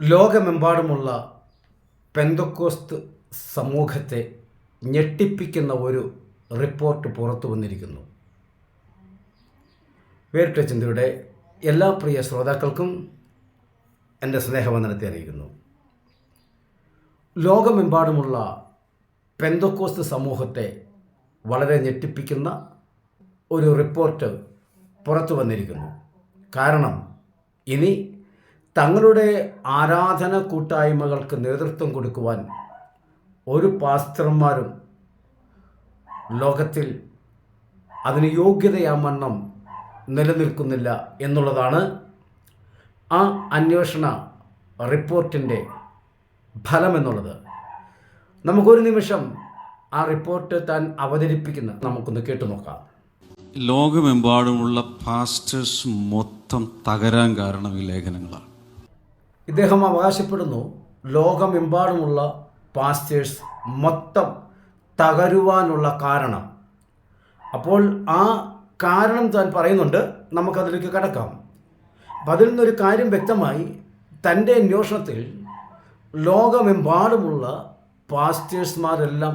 ലോകമെമ്പാടുമുള്ള പെന്തക്കോസ്ത് സമൂഹത്തെ ഞെട്ടിപ്പിക്കുന്ന ഒരു റിപ്പോർട്ട് പുറത്തു വന്നിരിക്കുന്നു. വേറിട്ട ചിന്തയുടെ എല്ലാ പ്രിയ ശ്രോതാക്കൾക്കും എന്റെ സ്നേഹവന്ദനത്തെ അറിയിക്കുന്നു. ലോകമെമ്പാടുമുള്ള പെന്തക്കോസ്ത് സമൂഹത്തെ വളരെ ഞെട്ടിപ്പിക്കുന്ന ഒരു റിപ്പോർട്ട് പുറത്തു വന്നിരിക്കുന്നു. കാരണം ഇനി തങ്ങളുടെ ആരാധന കൂട്ടായ്മകൾക്ക് നേതൃത്വം കൊടുക്കുവാൻ ഒരു പാസ്റ്റർമാരും ലോകത്തിൽ അതിന് യോഗ്യതയാമണ്ണം നിലനിൽക്കുന്നില്ല എന്നുള്ളതാണ് ആ അന്വേഷണ റിപ്പോർട്ടിന്റെ ഫലമെന്നുള്ളത്. നമുക്കൊരു നിമിഷം ആ റിപ്പോർട്ട് താൻ അവതരിപ്പിക്കുന്ന നമുക്കൊന്ന് കേട്ടു നോക്കാം. ലോകമെമ്പാടുമുള്ള പാസ്റ്റേഴ്സ് മൊത്തം തകരാൻ കാരണം ഈ ലേഖനങ്ങളാണ്. ഇദ്ദേഹം അവകാശപ്പെടുന്നു ലോകമെമ്പാടുമുള്ള പാസ്റ്റേഴ്സ് മൊത്തം തകരുവാനുള്ള കാരണം. അപ്പോൾ ആ കാരണം താൻ പറയുന്നുണ്ട് നമുക്കതിലേക്ക് കടക്കാം. അപ്പം അതിൽ നിന്നൊരു കാര്യം വ്യക്തമായി തന്റെ അന്വേഷണത്തിൽ ലോകമെമ്പാടുമുള്ള പാസ്റ്റേഴ്സ്മാരെല്ലാം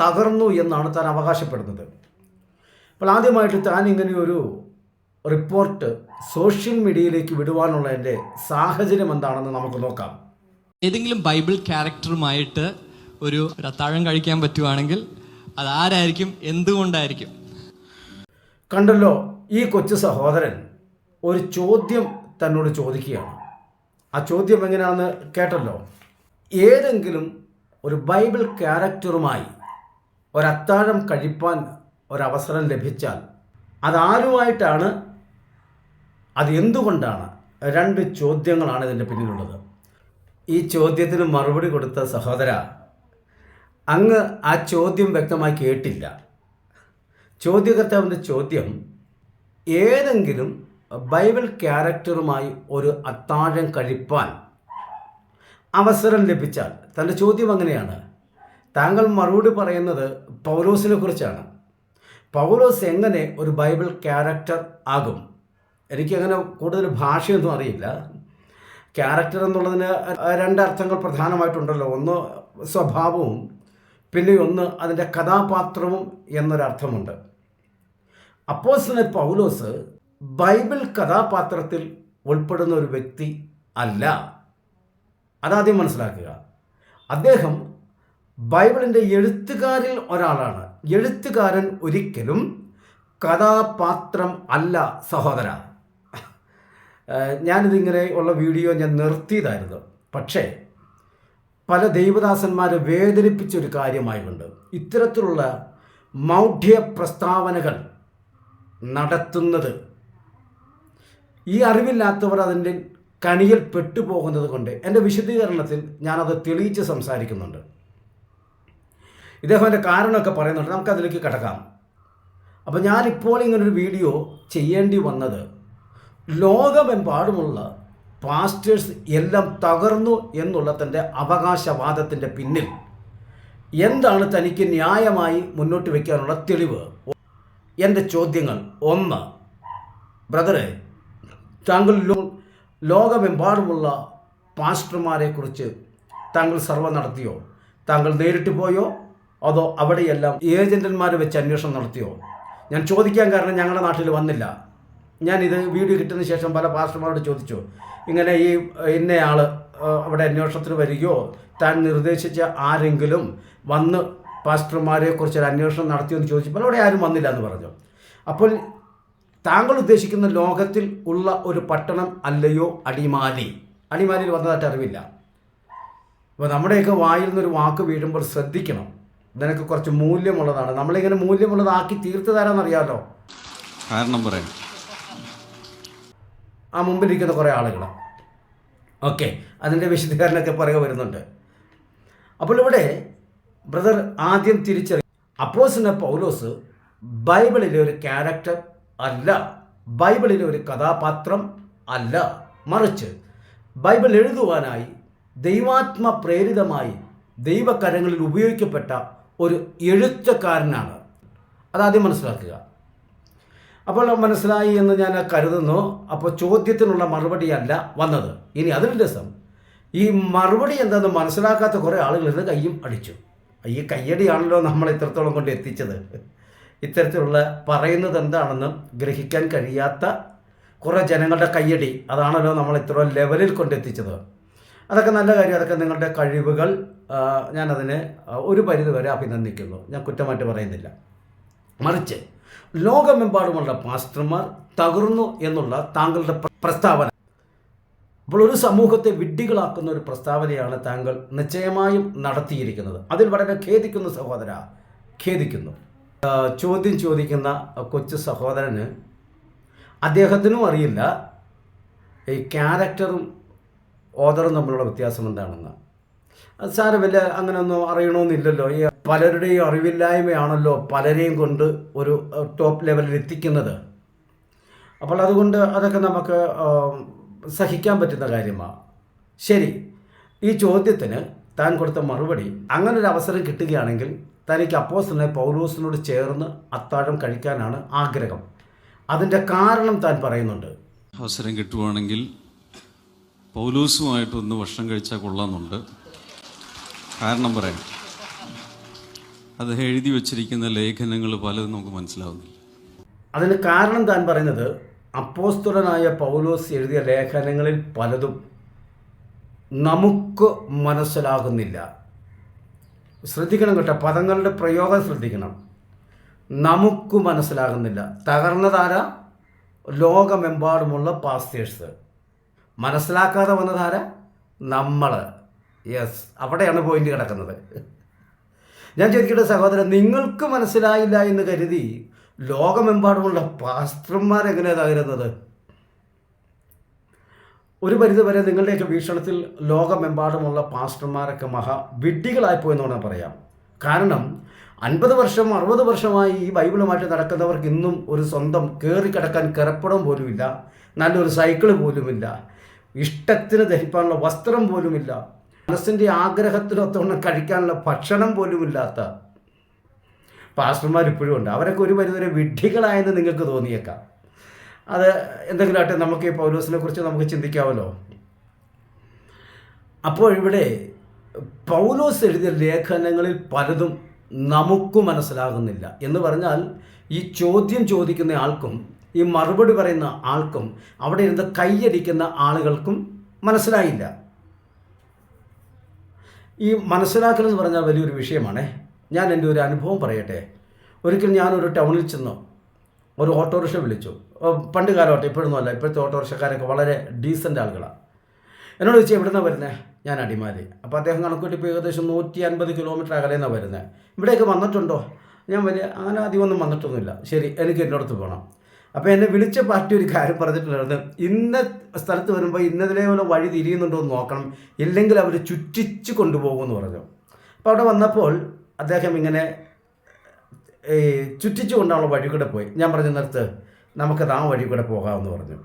തകർന്നു എന്നാണ് താൻ അവകാശപ്പെടുന്നത്. അപ്പോൾ ആദ്യമായിട്ട് താൻ ഇങ്ങനെ ഒരു റിപ്പോർട്ട് സോഷ്യൽ മീഡിയയിലേക്ക് വിടുവാനുള്ള എന്റെ സാഹചര്യം എന്താണെന്ന് നമുക്ക് നോക്കാം. ഏതെങ്കിലും ബൈബിൾ ക്യാരക്ടറുമായിട്ട് ഒരു ഒരു അത്താഴം കഴിക്കാൻ പറ്റുവാണെങ്കിൽ അതാരായിരിക്കും എന്തുകൊണ്ടായിരിക്കും? കണ്ടല്ലോ ഈ കൊച്ചു സഹോദരൻ ഒരു ചോദ്യം തന്നോട് ചോദിക്കുകയാണ്. ആ ചോദ്യം എങ്ങനെയാണെന്ന് കേട്ടല്ലോ? ഏതെങ്കിലും ഒരു ബൈബിൾ ക്യാരക്ടറുമായി ഒരത്താഴം കഴിപ്പാൻ ഒരവസരം ലഭിച്ചാൽ അതാരുമായിട്ടാണ് അത് എന്തുകൊണ്ടാണ് രണ്ട് ചോദ്യങ്ങളാണ് ഇതിന്റെ പിന്നിലുള്ളത്. ഈ ചോദ്യത്തിന് മറുപടി കൊടുത്ത സഹോദര അങ്ങ് ആ ചോദ്യം വ്യക്തമായി കേട്ടില്ല. ചോദ്യകർത്താവിന്റെ ചോദ്യം ഏതെങ്കിലും ബൈബിൾ ക്യാരക്ടറുമായി ഒരു അത്താഴം കഴിപ്പാൻ അവസരം ലഭിച്ചാൽ തന്റെ ചോദ്യം അങ്ങനെയാണ്. താങ്കൾ മറുപടി പറയുന്നത് പൗലോസിനെ കുറിച്ചാണ്. പൗലോസ് എങ്ങനെ ഒരു ബൈബിൾ ക്യാരക്ടർ ആകും? എനിക്കങ്ങനെ കൂടുതൽ ഭാഷയൊന്നും അറിയില്ല. ക്യാരക്ടർ എന്നുള്ളതിന് രണ്ടർത്ഥങ്ങൾ പ്രധാനമായിട്ടുണ്ടല്ലോ. ഒന്ന് സ്വഭാവവും പിന്നെ ഒന്ന് അതിന്റെ കഥാപാത്രവും എന്നൊരർത്ഥമുണ്ട്. അപ്പോസിനെ പൗലോസ് ബൈബിൾ കഥാപാത്രത്തിൽ ഉൾപ്പെടുന്ന ഒരു വ്യക്തി അല്ല. അതാദ്യം മനസ്സിലാക്കുക. അദ്ദേഹം ബൈബിളിന്റെ എഴുത്തുകാരിൽ ഒരാളാണ്. എഴുത്തുകാരൻ ഒരിക്കലും കഥാപാത്രം അല്ല സഹോദര. ഞാനിതിങ്ങനെ ഉള്ള വീഡിയോ ഞാൻ നിർത്തിയതായിരുന്നു. പക്ഷേ പല ദൈവദാസന്മാരെ വേദനിപ്പിച്ചൊരു കാര്യമായിട്ടുണ്ട് ഇത്തരത്തിലുള്ള മൗഢ്യ പ്രസ്താവനകൾ നടത്തുന്നത് ഈ അറിവില്ലാത്തവർ അതിന്റെ കണിയിൽ പെട്ടുപോകുന്നത് കൊണ്ട് എന്റെ വിശദീകരണത്തിൽ ഞാനത് തെളിയിച്ച് സംസാരിക്കുന്നുണ്ട്. ഇദ്ദേഹം എന്റെ കാരണമൊക്കെ പറയുന്നുണ്ട്. നമുക്കതിലേക്ക് കിടക്കാം. അപ്പോൾ ഞാനിപ്പോൾ ഇങ്ങനൊരു വീഡിയോ ചെയ്യേണ്ടി വന്നത് ലോകമെമ്പാടുമുള്ള പാസ്റ്റേഴ്സ് എല്ലാം തകർന്നു എന്നുള്ള തന്റെ അവകാശവാദത്തിന്റെ പിന്നിൽ എന്താണ് തനിക്ക് ന്യായമായി മുന്നോട്ട് വയ്ക്കാനുള്ള തെളിവ്? എന്റെ ചോദ്യങ്ങൾ ഒന്ന് ബ്രദറെ താങ്കൾ ലോകമെമ്പാടുമുള്ള പാസ്റ്റർമാരെക്കുറിച്ച് താങ്കൾ സർവ നടത്തിയോ? താങ്കൾ നേരിട്ട് പോയോ? അതോ അവിടെയെല്ലാം ഏജന്റന്മാരെ വെച്ച് അന്വേഷണം നടത്തിയോ? ഞാൻ ചോദിക്കാൻ കാരണം ഞങ്ങളുടെ നാട്ടിൽ വന്നില്ല. ഞാനിത് വീഡിയോ കിട്ടുന്ന ശേഷം പല പാസ്റ്റർമാരോട് ചോദിച്ചു ഇങ്ങനെ ഈ ഇന്നയാൾ അവിടെ അന്വേഷണത്തിന് വരികയോ? താൻ നിർദ്ദേശിച്ച ആരെങ്കിലും വന്ന് പാസ്റ്റർമാരെ കുറിച്ച് ഒരു അന്വേഷണം നടത്തിയോ? എന്ന് ചോദിച്ചപ്പോൾ അവിടെ ആരും വന്നില്ല എന്ന് പറഞ്ഞു. അപ്പോൾ താങ്കൾ ഉദ്ദേശിക്കുന്ന ലോകത്തിൽ ഉള്ള ഒരു പട്ടണം അല്ലയോ? അടിമാലി. അടിമാലിയിൽ വന്നതായിട്ട് അറിവില്ല. അപ്പോൾ നമ്മുടെയൊക്കെ വായിൽ നിന്നൊരു വാക്ക് വീഴുമ്പോൾ ശ്രദ്ധിക്കണം. ഇതിനൊക്കെ കുറച്ച് മൂല്യമുള്ളതാണ്. നമ്മളിങ്ങനെ മൂല്യമുള്ളതാക്കി തീർത്തു തരാമെന്നറിയാമല്ലോ കാരണം പറയാം. ആ മുമ്പിലിരിക്കുന്ന കുറേ ആളുകൾ ഓക്കെ അതിന്റെ വിശദീകരണമൊക്കെ പറയുക വരുന്നുണ്ട്. അപ്പോൾ ഇവിടെ ബ്രദർ ആദ്യം തിരിച്ചറി അപ്പോസിനെ പൗലോസ് ബൈബിളിലെ ഒരു ക്യാരക്ടർ അല്ല. ബൈബിളിലെ ഒരു കഥാപാത്രം അല്ല. മറിച്ച് ബൈബിൾ എഴുതുവാനായി ദൈവാത്മ പ്രേരിതമായി ദൈവകരങ്ങളിൽ ഉപയോഗിക്കപ്പെട്ട ഒരു എഴുത്തുകാരനാണ്. അതാദ്യം മനസ്സിലാക്കുക. അപ്പോൾ മനസ്സിലായി എന്ന് ഞാൻ കരുതുന്നു. അപ്പോൾ ചോദ്യത്തിനുള്ള മറുപടിയല്ല വന്നത്. ഇനി അതിൽ രസം. ഈ മറുപടി എന്താണെന്ന് മനസ്സിലാക്കാത്ത കുറേ ആളുകൾ ഇന്ന് കയ്യും അടിച്ചു. ഈ കയ്യടിയാണല്ലോ നമ്മൾ ഇത്രത്തോളം കൊണ്ട് എത്തിച്ചത്. ഇത്തരത്തിലുള്ള പറയുന്നത് എന്താണെന്ന് ഗ്രഹിക്കാൻ കഴിയാത്ത കുറേ ജനങ്ങളുടെ കയ്യടി അതാണല്ലോ നമ്മൾ ഇത്ര ലെവലിൽ കൊണ്ടെത്തിച്ചത് അതൊക്കെ നല്ല കാര്യം. അതൊക്കെ നിങ്ങളുടെ കഴിവുകൾ ഞാനതിനെ ഒരു പരിധിവരെ അഭിനന്ദിക്കുന്നു. ഞാൻ കുറ്റമായിട്ട് പറയുന്നില്ല. മറിച്ച് ലോകമെമ്പാടുമുള്ള മാസ്റ്റർമാർ തകർന്നു എന്നുള്ള താങ്കളുടെ പ്ര- പ്രസ്താവന. അപ്പോൾ ഒരു സമൂഹത്തെ വിഡ്ഢികളാക്കുന്ന ഒരു പ്രസ്താവനയാണ് താങ്കൾ നിശ്ചയമായും നടത്തിയിരിക്കുന്നത്. അതിൽ വളരെ ഖേദിക്കുന്നു സഹോദര ഖേദിക്കുന്നു. ചോദ്യം ചോദിക്കുന്ന കൊച്ചു സഹോദരന് അദ്ദേഹത്തിനും അറിയില്ല ഈ ക്യാരക്ടറും ഓദറും തമ്മിലുള്ള വ്യത്യാസം എന്താണെന്ന്. സാരമില്ല അങ്ങനെയൊന്നും അറിയണമെന്നില്ലല്ലോ. ഈ പലരുടെയും അറിവില്ലായ്മയാണല്ലോ പലരെയും കൊണ്ട് ഒരു ടോപ്പ് ലെവലിൽ എത്തിക്കുന്നത്. അപ്പോൾ അതുകൊണ്ട് അതൊക്കെ നമുക്ക് സഹിക്കാൻ പറ്റുന്ന കാര്യമാണ് ശരി ഈ ചോദ്യത്തിന് താൻ കൊടുത്ത മറുപടി അങ്ങനെ ഒരു അവസരം കിട്ടുകയാണെങ്കിൽ തനിക്ക് അപ്പോസിനെ പൗലൂസിനോട് ചേർന്ന് അത്താഴം കഴിക്കാനാണ് ആഗ്രഹം. അതിന്റെ കാരണം താൻ പറയുന്നുണ്ട്. അവസരം കിട്ടുവാണെങ്കിൽ പൗലൂസുമായിട്ടൊന്ന് ഭക്ഷണം കഴിച്ചാൽ കൊള്ളാമെന്നുണ്ട്. കാരണം പറയാം. അത് എഴുതി വച്ചിരിക്കുന്ന ലേഖനങ്ങൾ പലതും നമുക്ക് മനസ്സിലാവുന്നില്ല. അതിന് കാരണം താൻ പറയുന്നത് അപ്പോസ്തുലനായ പൗലോസ് എഴുതിയ ലേഖനങ്ങളിൽ പലതും നമുക്ക് മനസ്സിലാകുന്നില്ല. ശ്രദ്ധിക്കണം കേട്ടോ പദങ്ങളുടെ പ്രയോഗം ശ്രദ്ധിക്കണം. നമുക്ക് മനസ്സിലാകുന്നില്ല. തകർന്നതാര? ലോകമെമ്പാടുമുള്ള പാസ്റ്റേഴ്സ് മനസ്സിലാക്കാതെ വന്നതാര? നമ്മൾ യെസ് അവിടെയാണ് പോയിന്റ് കിടക്കുന്നത്. ഞാൻ ചോദിക്കട്ടെ സഹോദരൻ നിങ്ങൾക്ക് മനസ്സിലായില്ല എന്ന് കരുതി ലോകമെമ്പാടുമുള്ള പാസ്റ്റർമാർ എങ്ങനെയാണ് തകരുന്നത്? ഒരു പരിധിവരെ നിങ്ങളുടെയൊക്കെ ഭീഷണത്തിൽ ലോകമെമ്പാടുമുള്ള പാസ്റ്റർമാരൊക്കെ മഹാ വിഡ്ഢികളായിപ്പോയെന്ന് വേണം പറയാം. കാരണം അൻപത് വർഷം അറുപത് വർഷമായി ഈ ബൈബിളുമായിട്ട് നടക്കുന്നവർക്ക് ഇന്നും ഒരു സ്വന്തം കയറി കിടക്കാൻ കിറപ്പടം പോലുമില്ല നല്ലൊരു സൈക്കിൾ പോലുമില്ല ഇഷ്ടത്തിന് ധരിപ്പാനുള്ള വസ്ത്രം പോലുമില്ല. മനസ്സിന്റെ ആഗ്രഹത്തിനൊത്തവണ്ണം കഴിക്കാനുള്ള ഭക്ഷണം പോലുമില്ലാത്ത പാസ്റ്റർമാർ ഇപ്പോഴും ഉണ്ട്. അവരൊക്കെ ഒരു പരിധിവരെ വിഡ്ഢികളായെന്ന് നിങ്ങൾക്ക് തോന്നിയേക്കാം. അത് എന്തെങ്കിലും ആട്ടെ നമുക്ക് ഈ പൗലോസിനെ കുറിച്ച് നമുക്ക് ചിന്തിക്കാമല്ലോ. അപ്പോൾ ഇവിടെ പൗലോസ് എഴുതിയ ലേഖനങ്ങളിൽ പലതും നമുക്ക് മനസ്സിലാകുന്നില്ല. എന്ന് പറഞ്ഞാൽ ഈ ചോദ്യം ചോദിക്കുന്ന ആൾക്കും ഈ മറുപടി പറയുന്ന ആൾക്കും അവിടെ ഇരുന്ന് കൈയടിക്കുന്ന ആളുകൾക്കും മനസ്സിലായില്ല. ഈ മനസ്സിലാക്കൽ എന്ന് പറഞ്ഞാൽ വലിയൊരു വിഷയമാണ്. ഞാൻ എന്റെ ഒരു അനുഭവം പറയട്ടെ. ഒരിക്കൽ ഞാനൊരു ടൗണിൽ ചെന്നു. ഒരു ഓട്ടോറിക്ഷ വിളിച്ചു. പണ്ട് കാലമാട്ടെ ഇപ്പോഴൊന്നും അല്ല. ഇപ്പോഴത്തെ ഓട്ടോറിക്ഷക്കാരൊക്കെ വളരെ ഡീസന്റ് ആളുകളാണ് എന്നോട് ചോദിച്ചാൽ എവിടെ നിന്നാണ് വരുന്നത് ഞാൻ അടിമാലി. അപ്പോൾ അദ്ദേഹം കണക്കൂട്ടി ഇപ്പോൾ ഏകദേശം നൂറ്റി അൻപത് കിലോമീറ്റർ അകലെന്നാണ് വരുന്നത് ഇവിടെയൊക്കെ വന്നിട്ടുണ്ടോ? ഞാൻ വലിയ അങ്ങനെ അധികമൊന്നും വന്നിട്ടൊന്നുമില്ല. ശരി എനിക്ക് എന്നോടത്ത് പോകണം അപ്പോൾ എന്നെ വിളിച്ച പാർട്ടി ഒരു കാര്യം പറഞ്ഞിട്ടുണ്ടായിരുന്നു. ഇന്ന സ്ഥലത്ത് വരുമ്പോൾ ഇന്നതിലെ പോലെ വഴി തിരിയുന്നുണ്ടോ എന്ന് നോക്കണം. ഇല്ലെങ്കിൽ അവർ ചുറ്റിച്ച് കൊണ്ടുപോകുമെന്ന് പറഞ്ഞു. അപ്പോൾ അവിടെ വന്നപ്പോൾ അദ്ദേഹം ഇങ്ങനെ ഈ ചുറ്റിച്ചു വഴി കൂടെ പോയി. ഞാൻ പറഞ്ഞു നിർത്ത്. നമുക്കത് ആ വഴി കൂടെ പോകാമെന്ന് പറഞ്ഞു.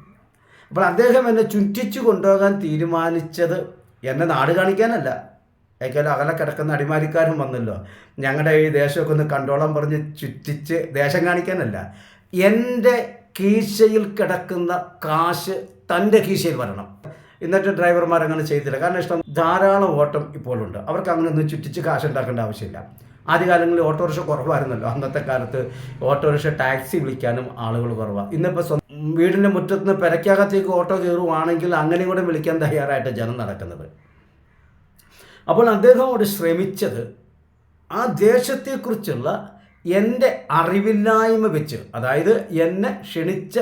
അപ്പോൾ അദ്ദേഹം എന്നെ ചുറ്റിച്ചു കൊണ്ടുപോകാൻ തീരുമാനിച്ചത് എന്നെ നാട് കാണിക്കാനല്ല. ഏക്കാലും അകലെ കിടക്കുന്ന അടിമാലിക്കാരും വന്നല്ലോ. ഞങ്ങളുടെ ഈ ദേശമൊക്കെ ഒന്ന് കണ്ടോളം പറഞ്ഞ് ചുറ്റിച്ച് ദേശം കാണിക്കാനല്ല. എന്റെ കീശയിൽ കിടക്കുന്ന കാശ് തന്റെ കീശയിൽ വരണം. എന്നിട്ട് ഡ്രൈവർമാർ അങ്ങനെ ചെയ്തില്ല. കാരണം ഇഷ്ടം ധാരാളം ഓട്ടം ഇപ്പോഴുണ്ട്. അവർക്ക് അങ്ങനെ ഒന്ന് ചുറ്റിച്ച് കാശ് ഉണ്ടാക്കേണ്ട ആവശ്യമില്ല. ആദ്യകാലങ്ങളിൽ ഓട്ടോറിക്ഷ കുറവായിരുന്നല്ലോ. അന്നത്തെ കാലത്ത് ഓട്ടോറിക്ഷ ടാക്സി വിളിക്കാനും ആളുകൾ കുറവാണ് ഇന്നിപ്പോൾ വീടിന്റെ മുറ്റത്ത് നിന്ന് പെരയ്ക്കകത്തേക്ക് ഓട്ടോ കയറുവാണെങ്കിൽ അങ്ങനെയും കൂടെ വിളിക്കാൻ തയ്യാറായിട്ട് ജനം നടക്കുന്നത്. അപ്പോൾ അദ്ദേഹം അവിടെ ശ്രമിച്ചത് ആ ദേശത്തെക്കുറിച്ചുള്ള എന്റെ അറിവില്ലായ്മ വെച്ച് അതായത് എന്നെ ക്ഷണിച്ച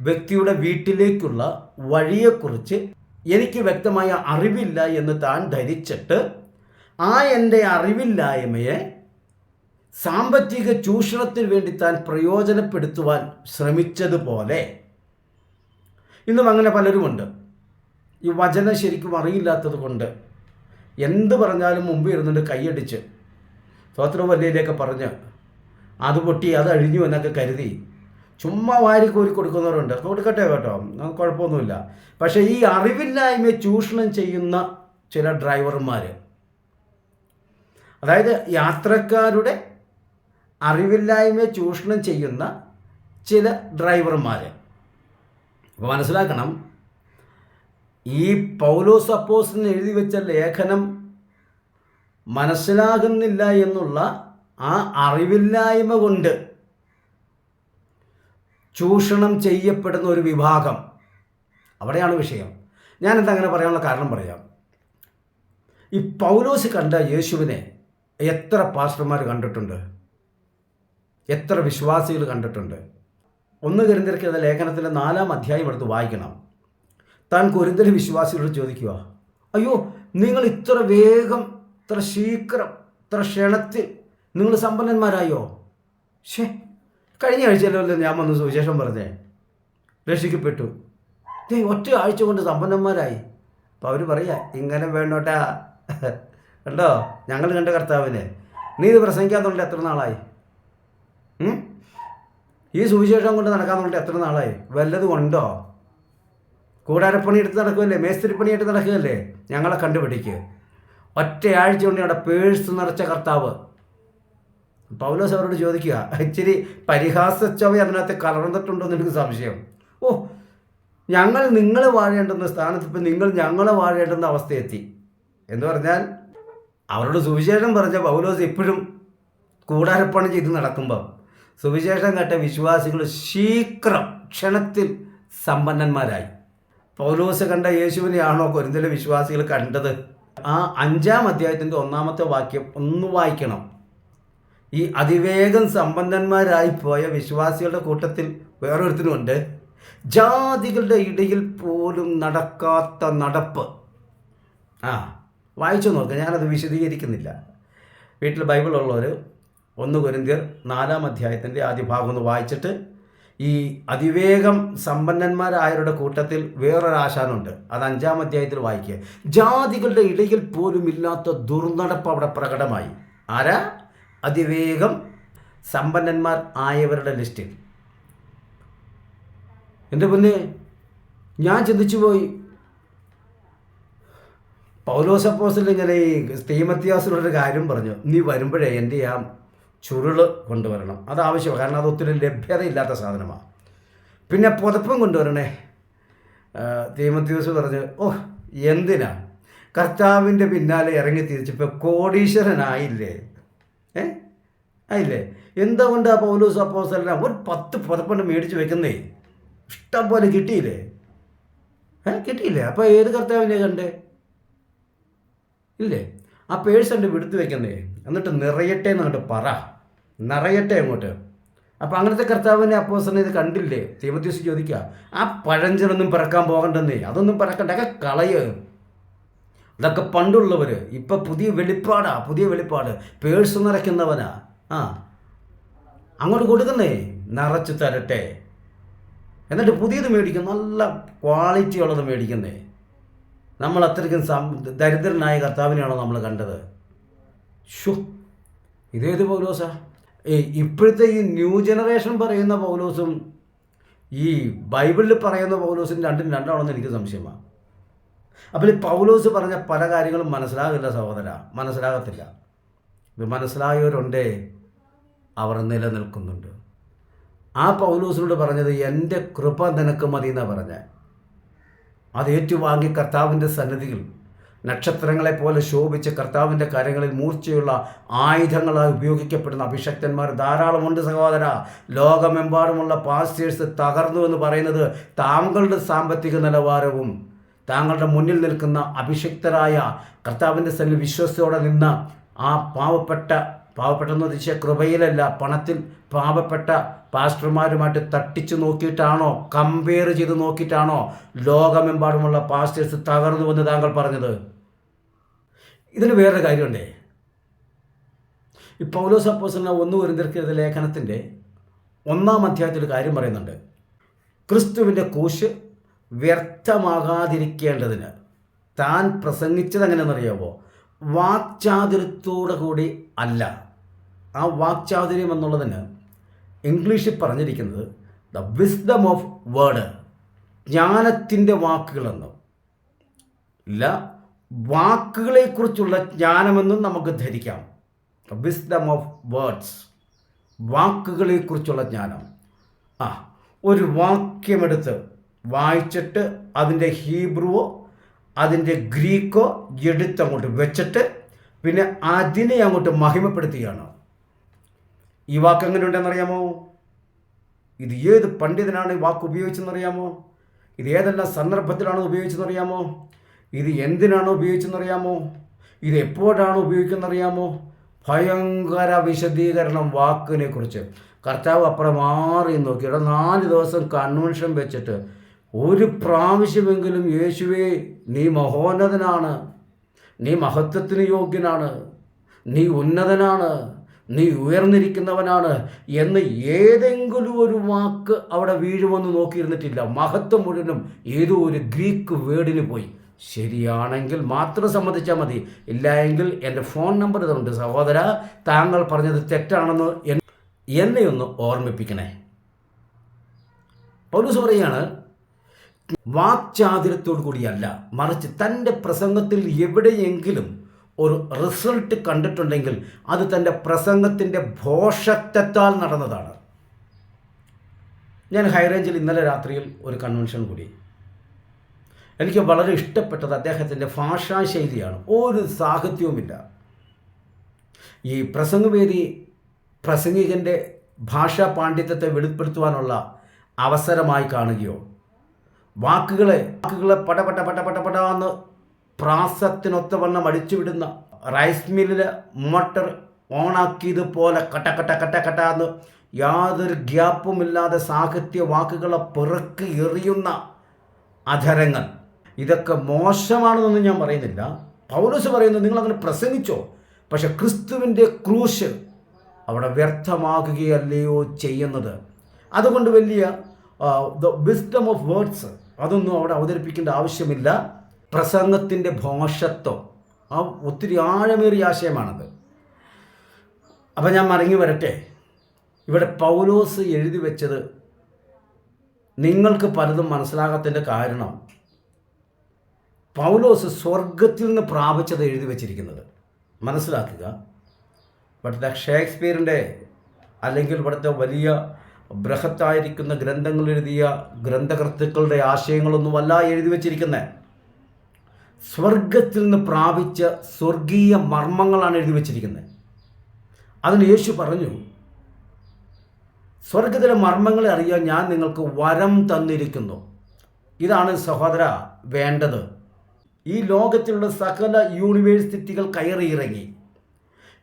വ്യക്തിയുടെ വീട്ടിലേക്കുള്ള വഴിയെക്കുറിച്ച് എനിക്ക് വ്യക്തമായ അറിവില്ല എന്ന് താൻ ധരിച്ചിട്ട് ആ എന്റെ അറിവില്ലായ്മയെ സാമ്പത്തിക ചൂഷണത്തിന് വേണ്ടി താൻ പ്രയോജനപ്പെടുത്തുവാൻ ശ്രമിച്ചതുപോലെ. ഇന്നും അങ്ങനെ പലരുമുണ്ട്. ഈ വചനം ശരിക്കും അറിയില്ലാത്തത് കൊണ്ട് എന്ത് പറഞ്ഞാലും മുമ്പ് ഇരുന്നിട്ട് കൈയടിച്ച് സ്വാത്രവല്ലയിലേക്ക് പറഞ്ഞ് അത് പൊട്ടി അത് അഴിഞ്ഞു എന്നൊക്കെ കരുതി. ചുമ്മാ വാരി കോരി കൊടുക്കുന്നവരുണ്ട്. കൊടുക്കട്ടെ കേട്ടോ. കുഴപ്പമൊന്നുമില്ല. പക്ഷേ ഈ അറിവില്ലായ്മ ചൂഷണം ചെയ്യുന്ന ചില ഡ്രൈവർമാർ അതായത് യാത്രക്കാരുടെ അറിവില്ലായ്മ ചൂഷണം ചെയ്യുന്ന ചില ഡ്രൈവർമാർ. അപ്പോൾ മനസ്സിലാക്കണം ഈ പൗലോസ് അപ്പോസിന് എഴുതി വെച്ച ലേഖനം മനസ്സിലാകുന്നില്ല എന്നുള്ള ആ അറിവില്ലായ്മ കൊണ്ട് ചൂഷണം ചെയ്യപ്പെടുന്ന ഒരു വിഭാഗം. അവിടെയാണ് വിഷയം. ഞാനെന്താ അങ്ങനെ പറയാനുള്ള കാരണം പറയാം. ഈ പൗലോസ് കണ്ട യേശുവിനെ എത്ര പാസ്റ്റർമാർ കണ്ടിട്ടുണ്ട്? എത്ര വിശ്വാസികൾ കണ്ടിട്ടുണ്ട്? ഒന്ന് കരിന്തിരക്കുന്ന ലേഖനത്തിലെ നാലാം അധ്യായം എടുത്ത് വായിക്കണം. താൻ കുരുന്തൽ വിശ്വാസികളോട് ചോദിക്കുക അയ്യോ നിങ്ങൾ ഇത്ര വേഗം ഇത്ര ശീഘ്രം ഇത്ര ക്ഷണത്തിൽ നിങ്ങൾ സമ്പന്നന്മാരായോ? ഷേ കഴിഞ്ഞ ആഴ്ചയിലല്ലോ ഞാൻ വന്ന് സുവിശേഷം പറഞ്ഞേ. രക്ഷിക്കപ്പെട്ടു. ദേ ഒറ്റ ആഴ്ച കൊണ്ട് സമ്പന്നന്മാരായി. അപ്പോൾ അവർ പറയാ ഇങ്ങനെ വേണോട്ടാ കണ്ടോ? ഞങ്ങൾ കണ്ട കർത്താവിനെ. നീ ഇത് പ്രസംഗിക്കാൻ തുടങ്ങി എത്ര നാളായി? ഈ സുവിശേഷം കൊണ്ട് നടക്കാൻ തുടങ്ങി എത്ര നാളായി? വല്ലതും ഉണ്ടോ കൂടാരപ്പണി എടുത്ത് നടക്കുമല്ലേ മേസ്തിരിപ്പണിയായിട്ട് നടക്കുകയല്ലേ ഞങ്ങളെ കണ്ടുപിടിക്കുക ഒറ്റയാഴ്ച കൊണ്ട് ഞങ്ങളുടെ പേഴ്സ് നിറച്ച കർത്താവ്. പൗലോസ് അവരോട് ചോദിക്കുക ഇച്ചിരി പരിഹാസച്ചവ അതിനകത്ത് കലർന്നിട്ടുണ്ടോ എന്ന് എനിക്ക് സംശയം. ഓ ഞങ്ങൾ നിങ്ങൾ വാഴേണ്ടുന്ന സ്ഥാനത്ത് ഇപ്പം നിങ്ങൾ ഞങ്ങളെ വാഴേണ്ടുന്ന അവസ്ഥയെത്തി. എന്ന് പറഞ്ഞാൽ അവരോട് സുവിശേഷം പറഞ്ഞ പൗലോസ് എപ്പോഴും കൂടാരപ്പണി ചെയ്ത് നടക്കുമ്പോൾ സുവിശേഷം കേട്ട വിശ്വാസികൾ ശീഘ്രം ക്ഷണത്തിൽ സമ്പന്നന്മാരായി. പൗലോസ് കണ്ട യേശുവിനെയാണോ കൊരിന്തലെ വിശ്വാസികൾ കണ്ടത്? ആ അഞ്ചാം അധ്യായത്തിന്റെ ഒന്നാമത്തെ വാക്യം ഒന്ന് വായിക്കണം. ഈ അതിവേഗം സമ്പന്നന്മാരായി പോയ വിശ്വാസികളുടെ കൂട്ടത്തിൽ വേറൊരുത്തിനുമുണ്ട്. ജാതികളുടെ ഇടയിൽ പോലും നടക്കാത്ത നടപ്പ്. ആ വായിച്ചു നോക്കുക ഞാനത് വിശദീകരിക്കുന്നില്ല. വീട്ടിൽ ബൈബിൾ ഉള്ളവർ ഒന്ന് കുരിന്തിയർ നാലാം അധ്യായത്തിന്റെ ആദ്യ ഭാഗം ഒന്ന് വായിച്ചിട്ട് ഈ അതിവേഗം സമ്പന്നന്മാരായവരുടെ കൂട്ടത്തിൽ വേറൊരാശാനുണ്ട്. അത് അഞ്ചാം അധ്യായത്തിൽ വായിക്കുക. ജാതികളുടെ ഇടയിൽ പോലും ഇല്ലാത്ത ദുർനടപ്പ് അവിടെ പ്രകടമായി. ആരാ? അതിവേഗം സമ്പന്നന്മാർ ആയവരുടെ ലിസ്റ്റിൽ എന്റെ പൊന്നെ? ഞാൻ ചിന്തിച്ചു പോയി. പൗലോസപ്പോസിൽ ഇങ്ങനെ ഈ തീമത്യാസിനോടൊരു കാര്യം പറഞ്ഞു. നീ വരുമ്പോഴേ എന്റെ ആ ചുരുൾ കൊണ്ടുവരണം. അത് ആവശ്യമാണ്. കാരണം അത് ഒത്തിരി ലഭ്യതയില്ലാത്ത സാധനമാണ്. പിന്നെ പുതപ്പം കൊണ്ടുവരണേ. തീമത്യൂസ് പറഞ്ഞു ഓ എന്തിനാ? കർത്താവിന്റെ പിന്നാലെ ഇറങ്ങി തിരിച്ചപ്പോൾ കോടീശ്വരനായില്ലേ? ഏ? ആയില്ലേ? എന്തുകൊണ്ട് ആ പൗലോസ് അപ്പോസെല്ലാം ഒരു പത്ത് പുതപ്പുണ്ട് മേടിച്ച് വെക്കുന്നേ? ഇഷ്ടം പോലെ കിട്ടിയില്ലേ? ഏ കിട്ടിയില്ലേ? അപ്പോൾ ഏത് കർത്താവിനെ കണ്ടേ? ഇല്ലേ? ആ പേഴ്സ് ഉണ്ട് വിടുത്ത് വെക്കുന്നേ. എന്നിട്ട് നിറയട്ടെ എന്നങ്ങോട്ട് പറ. നിറയട്ടെ അങ്ങോട്ട്. അപ്പം അങ്ങനത്തെ കർത്താവിനെ അപ്പോസനെ ഇത് കണ്ടില്ലേ? തീമത്യൂസ് ചോദിക്കുക. ആ പഴഞ്ചനൊന്നും പിറക്കാൻ പോകണ്ടെന്നേ. അതൊന്നും പിറക്കണ്ട. ഒക്കെ കളയ്. ഇതൊക്കെ പണ്ടുള്ളവർ ഇപ്പം പുതിയ വെളിപ്പാടാ പുതിയ വെളിപ്പാട്. പേഴ്സ് നിറയ്ക്കുന്നവനാ. ആ. അങ്ങോട്ട് കൊടുക്കുന്നേ. നിറച്ച് തരട്ടെ. എന്നിട്ട് പുതിയത് മേടിക്കും. നല്ല ക്വാളിറ്റി ഉള്ളത് മേടിക്കുന്നേ. നമ്മൾ അത്രയ്ക്കും സം ദരിദ്രനായ കർത്താവിനെയാണോ നമ്മൾ കണ്ടത്? ഷു ഇതേത് പൗലോസാ? ഇപ്പോഴത്തെ ഈ ന്യൂ ജനറേഷൻ പറയുന്ന പൗലോസും ഈ ബൈബിളിൽ പറയുന്ന പൗലോസും രണ്ടും രണ്ടാണെന്ന് എനിക്ക് സംശയമാണ് അപ്പോൾ ഈ പൗലോസ് പറഞ്ഞ പല കാര്യങ്ങളും മനസ്സിലാകില്ല സഹോദര. മനസ്സിലാകത്തില്ല. ഇത് മനസ്സിലായവരുണ്ടേ അവർ നിലനിൽക്കുന്നുണ്ട്. ആ പൗലോസിനോട് പറഞ്ഞത് എന്റെ കൃപ നിനക്ക് മതി എന്നാണ് പറഞ്ഞത് അത് ഏറ്റുവാങ്ങി കർത്താവിന്റെ സന്നിധിയിൽ നക്ഷത്രങ്ങളെ പോലെ ശോഭിച്ച് കർത്താവിന്റെ കാര്യങ്ങളിൽ മൂർച്ചയുള്ള ആയുധങ്ങളായി ഉപയോഗിക്കപ്പെടുന്ന അഭിഷക്തന്മാർ ധാരാളമുണ്ട് സഹോദര. ലോകമെമ്പാടുമുള്ള പാസ്റ്റേഴ്സ് തകർന്നു എന്ന് പറയുന്നത് താങ്കളുടെ സാമ്പത്തിക നിലവാരവും താങ്കളുടെ മുന്നിൽ നിൽക്കുന്ന അഭിഷിക്തരായ കർത്താവിന്റെ സന്നിധി വിശ്വസത്തോടെ നിന്ന് ആ പാവപ്പെട്ട പാവപ്പെട്ടെന്ന് ഉദ്ദേശിച്ച കൃപയിലല്ല പണത്തിൽ പാവപ്പെട്ട പാസ്റ്റർമാരുമായിട്ട് തട്ടിച്ചു നോക്കിയിട്ടാണോ കമ്പയർ ചെയ്ത് നോക്കിയിട്ടാണോ ലോകമെമ്പാടുമുള്ള പാസ്റ്റേഴ്സ് തകർന്നു എന്ന് താങ്കൾ പറഞ്ഞത്? ഇതിന് വേറൊരു കാര്യമുണ്ടേ. ഈ പൗലോസ് അപ്പോസലിനെ ഒന്ന് വരുന്നിരിക്കുന്ന ലേഖനത്തിന്റെ ഒന്നാം അധ്യായത്തിൽ കാര്യം പറയുന്നുണ്ട്. ക്രിസ്തുവിന്റെ കൂശ് വ്യർത്ഥമാകാതിരിക്കേണ്ടതിന് താൻ പ്രസംഗിച്ചത് എങ്ങനെയെന്നറിയാമോ വാക്ചാതുര്യത്തോടു കൂടി അല്ല. ആ വാക്ചാതുര്യം എന്നുള്ളതിന് ഇംഗ്ലീഷിൽ പറഞ്ഞിരിക്കുന്നത് ദ വിസ്ഡം ഓഫ് വേർഡ് ജ്ഞാനത്തിന്റെ വാക്കുകളെന്നും. ഇല്ല വാക്കുകളെക്കുറിച്ചുള്ള ജ്ഞാനമെന്നും നമുക്ക് ധരിക്കാം. ദ വിസ്ഡം ഓഫ് വേർഡ്സ് വാക്കുകളെക്കുറിച്ചുള്ള ജ്ഞാനം. ആ ഒരു വാക്യമെടുത്ത് വായിച്ചിട്ട് അതിന്റെ ഹീബ്രുവോ അതിന്റെ ഗ്രീക്കോ എടുത്തങ്ങോട്ട് വെച്ചിട്ട് പിന്നെ അതിനെ അങ്ങോട്ട് മഹിമപ്പെടുത്തുകയാണ് ഈ വാക്ക് എങ്ങനെ ഉണ്ടെന്നറിയാമോ ഇത് ഏത് പണ്ഡിതനാണ് ഈ വാക്ക് ഉപയോഗിച്ചെന്നറിയാമോ? ഇത് ഏതെല്ലാം സന്ദർഭത്തിലാണ് ഉപയോഗിച്ചെന്നറിയാമോ? ഇത് എന്തിനാണ് ഉപയോഗിച്ചെന്നറിയാമോ? ഇത് എപ്പോഴാണ് ഉപയോഗിക്കുന്നറിയാമോ? ഭയങ്കര വിശദീകരണം വാക്കിനെ കുറിച്ച് കർത്താവ് അപ്പുറം മാറി നോക്കി. ഇവിടെ നാല് ദിവസം കൺവെൻഷൻ വെച്ചിട്ട് ഒരു പ്രാവശ്യമെങ്കിലും യേശുവേ നീ മഹോന്നതനാണ്. നീ മഹത്വത്തിന് യോഗ്യനാണ്. നീ ഉന്നതനാണ്. നീ ഉയർന്നിരിക്കുന്നവനാണ് എന്ന് ഏതെങ്കിലും ഒരു വാക്ക് അവിടെ വീഴുമെന്ന് നോക്കിയിരുന്നിട്ടില്ല. മഹത്വം മുഴുവനും ഏതോ ഒരു ഗ്രീക്ക് വേർഡിന് പോയി. ശരിയാണെങ്കിൽ മാത്രം സമ്മതിച്ചാൽ മതി. ഇല്ല എങ്കിൽ എന്റെ ഫോൺ നമ്പർ ഇതുണ്ട്. സഹോദര താങ്കൾ പറഞ്ഞത് തെറ്റാണെന്ന് എന്നെ ഒന്ന് ഓർമ്മിപ്പിക്കണേ. പൗലൂസ് പറയാണ് വാക്ചാതുര്യത്തോടു കൂടിയല്ല മറിച്ച് തന്റെ പ്രസംഗത്തിൽ എവിടെയെങ്കിലും ഒരു റിസൾട്ട് കണ്ടിട്ടുണ്ടെങ്കിൽ അത് തന്റെ പ്രസംഗത്തിന്റെ ഭോഷത്വത്താൽ നടന്നതാണ്. ഞാൻ ഹൈറേഞ്ചിൽ ഇന്നലെ രാത്രിയിൽ ഒരു കൺവെൻഷൻ കൂടി. എനിക്ക് വളരെ ഇഷ്ടപ്പെട്ടത് അദ്ദേഹത്തിന്റെ ഭാഷാശൈലിയാണ് ഒരു സാഹിത്യവുമില്ല. ഈ പ്രസംഗവേദി പ്രസംഗികന്റെ ഭാഷാ പാണ്ഡിത്യത്തെ വെളിപ്പെടുത്തുവാനുള്ള അവസരമായി കാണുകയോ വാക്കുകളെ വാക്കുകളെ പട പട പട പട പട എന്ന് പ്രാസത്തിനൊത്ത വണ്ണം അടിച്ചു അടിച്ചുവിടുന്ന റൈസ് മില്ലിലെ മോട്ടർ ഓണാക്കിയതുപോലെ കട്ട കട്ട കട്ട കട്ട എന്ന് യാതൊരു ഗ്യാപ്പുമില്ലാതെ സാഹിത്യ വാക്കുകളെ പിറക്കി എറിയുന്ന അധരങ്ങൾ. ഇതൊക്കെ മോശമാണെന്നൊന്നും ഞാൻ പറയുന്നില്ല. പൗലോസ് പറയുന്നത് നിങ്ങൾ അങ്ങനെ പ്രസംഗിച്ചോ? പക്ഷെ ക്രിസ്തുവിന്റെ ക്രൂശ് അവിടെ വ്യർത്ഥമാകുകയല്ലയോ ചെയ്യുന്നത്. അതുകൊണ്ട് വലിയ ദ വിസ്ഡം ഓഫ് വേർഡ്സ് അതൊന്നും അവിടെ അവതരിപ്പിക്കേണ്ട ആവശ്യമില്ല. പ്രസംഗത്തിന്റെ ഭോഷത്വം. ആ ഒത്തിരി ആഴമേറിയ ആശയമാണത്. അപ്പം ഞാൻ മടങ്ങി വരട്ടെ. ഇവിടെ പൗലോസ് എഴുതി വെച്ചത് നിങ്ങൾക്ക് പലതും മനസ്സിലാകാത്തതിന്റെ കാരണം പൗലോസ് സ്വർഗത്തിൽ നിന്ന് പ്രാപിച്ചത് എഴുതി വച്ചിരിക്കുന്നത്. മനസ്സിലാക്കുക. ഇവിടുത്തെ ഷേക്സ്പിയറിന്റെ അല്ലെങ്കിൽ ഇവിടുത്തെ വലിയ ബൃഹത്തായിരിക്കുന്ന ഗ്രന്ഥങ്ങൾ എഴുതിയ ഗ്രന്ഥകർത്തുക്കളുടെ ആശയങ്ങളൊന്നുമല്ല എഴുതി വച്ചിരിക്കുന്നത് സ്വർഗത്തിൽ നിന്ന് പ്രാപിച്ച സ്വർഗീയ മർമ്മങ്ങളാണ് എഴുതി വച്ചിരിക്കുന്നത് അതിന് യേശു പറഞ്ഞു സ്വർഗത്തിലെ മർമ്മങ്ങളെ അറിയാൻ ഞാൻ നിങ്ങൾക്ക് വരം തന്നിരിക്കുന്നു. ഇതാണ് സഹോദര വേണ്ടത്. ഈ ലോകത്തിലുള്ള സകല യൂണിവേഴ്സിറ്റികൾ കയറിയിറങ്ങി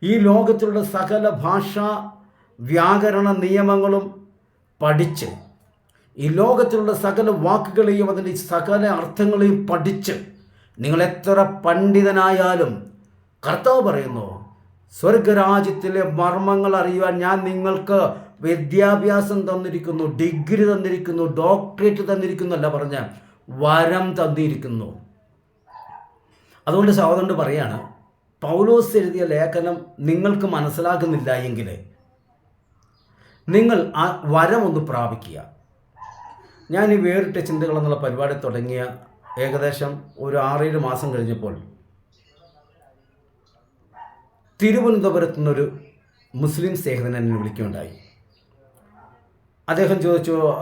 ഈ ലോകത്തിലുള്ള സകല ഭാഷാ വ്യാകരണ നിയമങ്ങളും പഠിച്ച്. ഈ ലോകത്തിലുള്ള സകല വാക്കുകളെയും അതിന്റെ സകല അർത്ഥങ്ങളെയും പഠിച്ച് നിങ്ങൾ എത്ര പണ്ഡിതനായാലും കർത്താവ് പറയുന്നു സ്വർഗരാജ്യത്തിലെ മർമ്മങ്ങൾ അറിയുവാൻ ഞാൻ നിങ്ങൾക്ക് വിദ്യാഭ്യാസം തന്നിരിക്കുന്നു ഡിഗ്രി തന്നിരിക്കുന്നു ഡോക്ടറേറ്റ് തന്നിരിക്കുന്നു അല്ല പറഞ്ഞ വരം തന്നിരിക്കുന്നു. അതുകൊണ്ട് സഹോദരൻ പറയാണ് പൗലോസ് എഴുതിയ ലേഖനം നിങ്ങൾക്ക് മനസ്സിലാക്കുന്നില്ല എങ്കിൽ നിങ്ങൾ ആ വരം ഒന്ന് പ്രാപിക്കുക. ഞാൻ ഈ വേറിട്ട ചിന്തകൾ എന്നുള്ള പരിപാടി തുടങ്ങിയ ഏകദേശം ഒരു ആറേഴ് മാസം കഴിഞ്ഞപ്പോൾ തിരുവനന്തപുരത്ത് നിന്നൊരു മുസ്ലിം സ്നേഹിതൻ എന്നെ വിളിക്കുകയുണ്ടായി. അദ്ദേഹം ചോദിച്ചു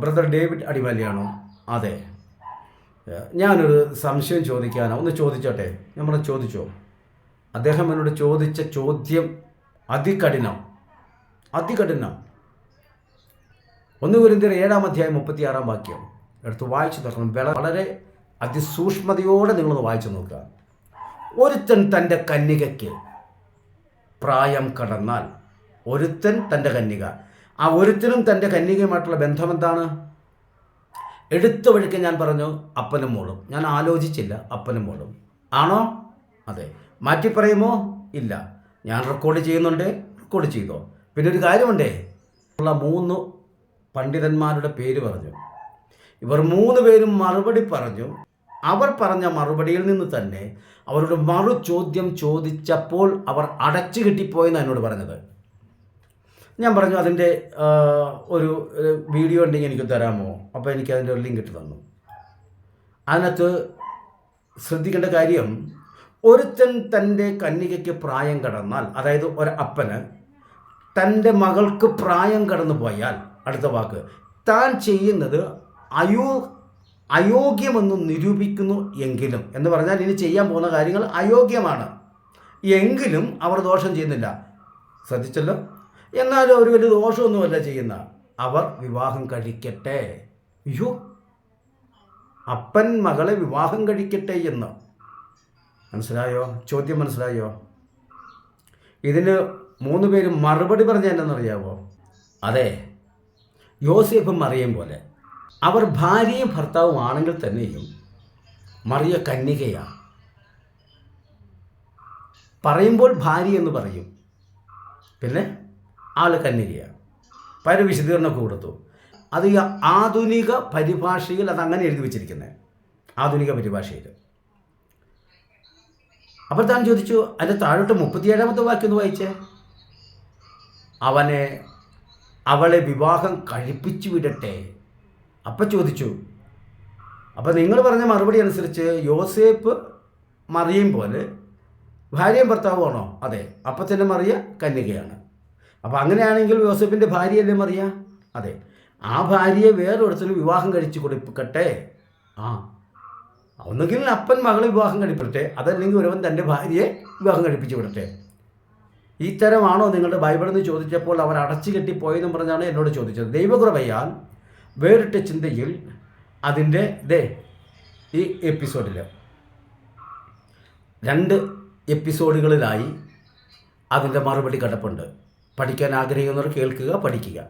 ബ്രദർ ഡേവിഡ് അടിമാലിയാണോ? അതെ. ഞാനൊരു സംശയം ചോദിക്കാനോ. ഒന്ന് ചോദിച്ചോട്ടെ? നമ്മൾ ചോദിച്ചോ. അദ്ദേഹം എന്നോട് ചോദിച്ച ചോദ്യം അതികഠിനം. അതികഠിനം ഒന്ന് കുരിന്തിയർ ഏഴാം അധ്യായം മുപ്പത്തിയാറാം വാക്യം. എടുത്ത് വായിച്ചു നോക്കണം. വള- വളരെ അതിസൂക്ഷ്മതയോടെ നിങ്ങളൊന്ന് വായിച്ചു നോക്കുക. ഒരുത്തൻ തന്റെ കന്യകയ്ക്ക് പ്രായം കടന്നാൽ ഒരുത്തൻ തന്റെ കന്യക. ആ ഒരുത്തനും തന്റെ കന്യകയുമായിട്ടുള്ള ബന്ധം എന്താണ് എടുത്ത വഴിക്ക് ഞാൻ പറഞ്ഞു അപ്പനും മോളും. ഞാൻ ആലോചിച്ചില്ല അപ്പനും മോളും. ആണോ? അതെ. മാറ്റി പറയുമോ ഇല്ല. ഞാൻ റെക്കോർഡ് ചെയ്യുന്നുണ്ട് റെക്കോർഡ് ചെയ്തോ? പിന്നെ ഒരു കാര്യമുണ്ടേ. ഉള്ള മൂന്ന് പണ്ഡിതന്മാരുടെ പേര് പറഞ്ഞു. ഇവർ മൂന്ന് പേരും മറുപടി പറഞ്ഞു. അവർ പറഞ്ഞ മറുപടിയിൽ നിന്ന് തന്നെ അവരുടെ മറു ചോദ്യം ചോദിച്ചപ്പോൾ അവർ അടച്ചു കിട്ടിപ്പോയെന്ന് എന്നോട് പറഞ്ഞത്. ഞാൻ പറഞ്ഞു അതിന്റെ ഒരു വീഡിയോ ഉണ്ടെങ്കിൽ എനിക്ക് തരാമോ? അപ്പോൾ എനിക്ക് അതിന്റെ ഒരു ലിങ്ക് ഇട്ട് തന്നു. അതിനകത്ത് ശ്രദ്ധിക്കേണ്ട കാര്യം ഒരുത്തൻ തന്റെ കന്യകയ്ക്ക് പ്രായം കടന്നാൽ അതായത് ഒരു തന്റെ മകൾക്ക് പ്രായം കടന്നു പോയാൽ അടുത്ത വാക്ക് താൻ ചെയ്യുന്നത് അയോ അയോഗ്യമെന്ന് നിരൂപിക്കുന്നു എങ്കിലും. എന്ന് പറഞ്ഞാൽ ഇനി ചെയ്യാൻ പോകുന്ന കാര്യങ്ങൾ അയോഗ്യമാണ്. എങ്കിലും അവർ ദോഷം ചെയ്യുന്നില്ല. ശ്രദ്ധിച്ചല്ലോ? എന്നാലും അവർ വലിയ ദോഷമൊന്നുമല്ല ചെയ്യുന്ന. അവർ വിവാഹം കഴിക്കട്ടെ. അയ്യോ അപ്പൻ മകളെ വിവാഹം കഴിക്കട്ടെ എന്ന്. മനസ്സിലായോ? ചോദ്യം മനസ്സിലായോ? ഇതിന് മൂന്ന് പേരും മറുപടി പറഞ്ഞ എന്നറിയാവോ അതെ. യോസേഫും മറിയം പോലെ. അവർ ഭാര്യയും ഭർത്താവും ആണെങ്കിൽ തന്നെയും മറിയ കന്യകയാണ് പറയുമ്പോൾ ഭാര്യ എന്ന് പറയും. പിന്നെ ആൾ കന്യകയാണ് പല വിശദീകരണമൊക്കെ കൊടുത്തു. അത് ഈ ആധുനിക പരിഭാഷയിൽ അത് അങ്ങനെ എഴുതി വെച്ചിരിക്കുന്നത് ആധുനിക പരിഭാഷയിൽ. അപ്പോൾ താൻ ചോദിച്ചു അതിന്റെ താഴോട്ട് മുപ്പത്തിയേഴാമത്തെ വാക്യം ഒന്ന് വായിച്ചേ? അവനെ അവളെ വിവാഹം കഴിപ്പിച്ചു വിടട്ടെ. അപ്പം ചോദിച്ചു അപ്പം നിങ്ങൾ പറഞ്ഞ മറുപടി അനുസരിച്ച് യോസേപ്പ് മറിയും പോലെ ഭാര്യയും ഭർത്താവുമാണോ അതെ അപ്പം തന്നെ മറിയ കന്യകയാണ്. അപ്പം അങ്ങനെയാണെങ്കിൽ യോസേപ്പിന്റെ ഭാര്യയല്ലേ മറിയ? അതെ ആ ഭാര്യയെ വേറൊരുത്തരും വിവാഹം കഴിച്ചു കൊടുക്കട്ടെ. ആ ഒന്നുകിൽ അപ്പൻ മകളെ വിവാഹം കഴിപ്പിടട്ടെ അതല്ലെങ്കിൽ ഒരുവൻ തന്റെ ഭാര്യയെ വിവാഹം കഴിപ്പിച്ചു വിടട്ടെ. ഈ തരമാണോ നിങ്ങളുടെ ബൈബിൾ എന്ന് ചോദിച്ചപ്പോൾ അവർ അടച്ചു കെട്ടിപ്പോയെന്നും പറഞ്ഞാണ് എന്നോട് ചോദിച്ചത്. ദൈവകൃപയാൽ വേറിട്ട ചിന്തയിൽ അതിന്റെ ദേ ഈ എപ്പിസോഡിൽ രണ്ട് എപ്പിസോഡുകളിലായി അതിന്റെ മറുപടി കിടപ്പുണ്ട്. പഠിക്കാൻ ആഗ്രഹിക്കുന്നവർ കേൾക്കുക പഠിക്കുക.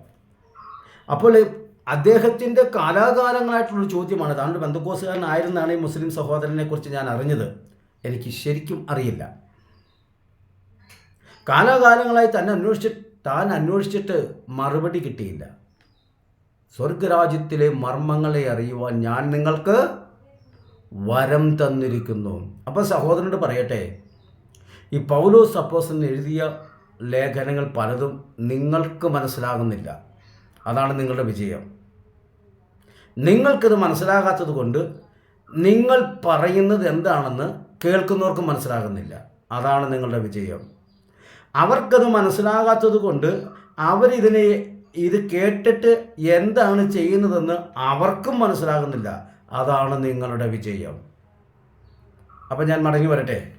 അപ്പോൾ അദ്ദേഹത്തിന്റെ കാലാകാലങ്ങളായിട്ടുള്ള ചോദ്യമാണ്. താങ്കൾ ബന്ധുക്കോസുകാരനായിരുന്നാണ് ഈ മുസ്ലിം സഹോദരനെക്കുറിച്ച് ഞാൻ അറിഞ്ഞത്. എനിക്ക് ശരിക്കും അറിയില്ല. കാലാകാലങ്ങളായി തന്നെ അന്വേഷിച്ച് താൻ അന്വേഷിച്ചിട്ട് മറുപടി കിട്ടിയില്ല. സ്വർഗരാജ്യത്തിലെ മർമ്മങ്ങളെ അറിയുവാൻ ഞാൻ നിങ്ങൾക്ക് വരം തന്നിരിക്കുന്നു. അപ്പോൾ സഹോദരനോട് പറയട്ടെ ഈ പൗലോ സപ്പോസൻ എഴുതിയ ലേഖനങ്ങൾ പലതും നിങ്ങൾക്ക് മനസ്സിലാകുന്നില്ല. അതാണ് നിങ്ങളുടെ വിജയം. നിങ്ങൾക്കിത് മനസ്സിലാകാത്തത് കൊണ്ട് നിങ്ങൾ പറയുന്നത് എന്താണെന്ന് കേൾക്കുന്നവർക്ക് മനസ്സിലാകുന്നില്ല. അതാണ് നിങ്ങളുടെ വിജയം. അവർക്കത് മനസ്സിലാകാത്തത് കൊണ്ട് അവരിതിനെ ഇത് കേട്ടിട്ട് എന്താണ് ചെയ്യുന്നതെന്ന് അവർക്കും മനസ്സിലാകുന്നില്ല. അതാണ് നിങ്ങളുടെ വിജയം. അപ്പം ഞാൻ മടങ്ങി വരട്ടെ.